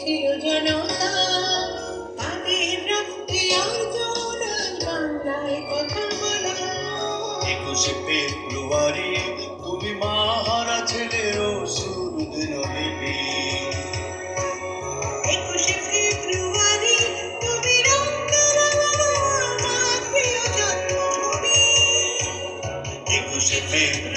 ছিল জনতা তাদের রক্তে অর্জন বাংলায় কথা বলা। একুশে ফেব্রুয়ারি তুমি মাহারা ছেলেরও সুরদিন লিপি একুশে ফেব্রুয়ারি তুমি একুশে ফেব্রুয়ারি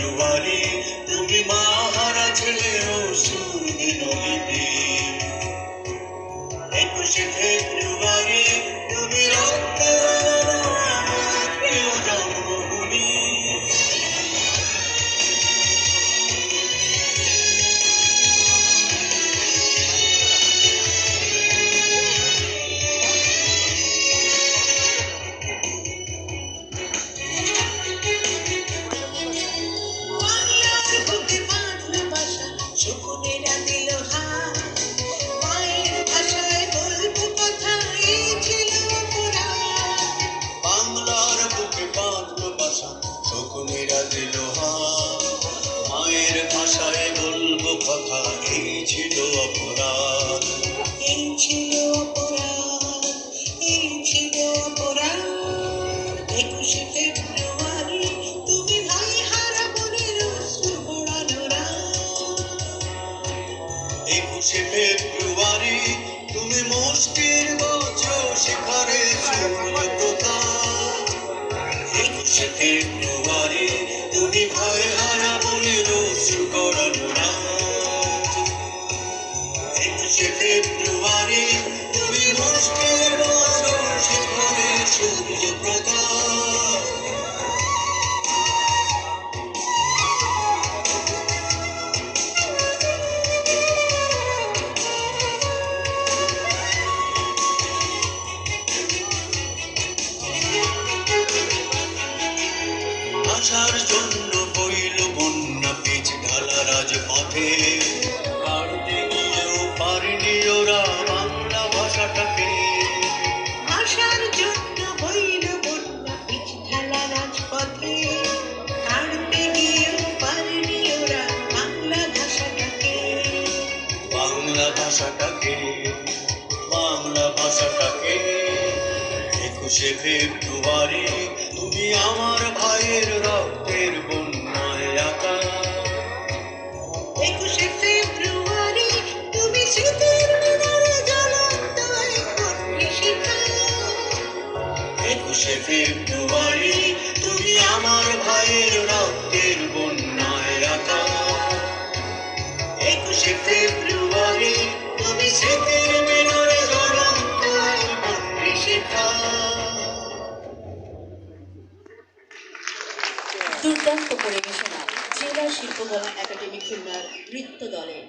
শকুনেরা দিল মায়ের ভাষায় বলব কথা এই ছিল অপরাধ। একুশে ফেব্রুয়ারি তুমি মুশকিল বছর সূর্যপ্রতা একুশে ফেব্রুয়ারি আসার জন্য বইল বন্যা পিছ ঢালা রাজপথে। কাটতে গিয়েও পারেনি ওরা বাংলা ভাষাটাকে। আসার জন্য হইল বন্যা পিছ ঢালা রাজপথে। কাড়তে গিয়েও পারেনি ওরা বাংলা ভাষাটাকে। বাংলা ভাষাটাকে বাংলা ভাষাটাকে। একুশে ফেব্রুয়ারি তুমি আমার ভাইয়ের ফেব্রুয়ারি তুমি আমার ভাইয়ের রক্তের বন্যায় আঁকা একুশে ফেব্রুয়ারি তুমি স্মৃতির মিনারে জ্বলন্ত দুর্দান্ত পরিবেশনা, জেলা শিল্পকলা একাডেমি খুলনার নৃত্য দলের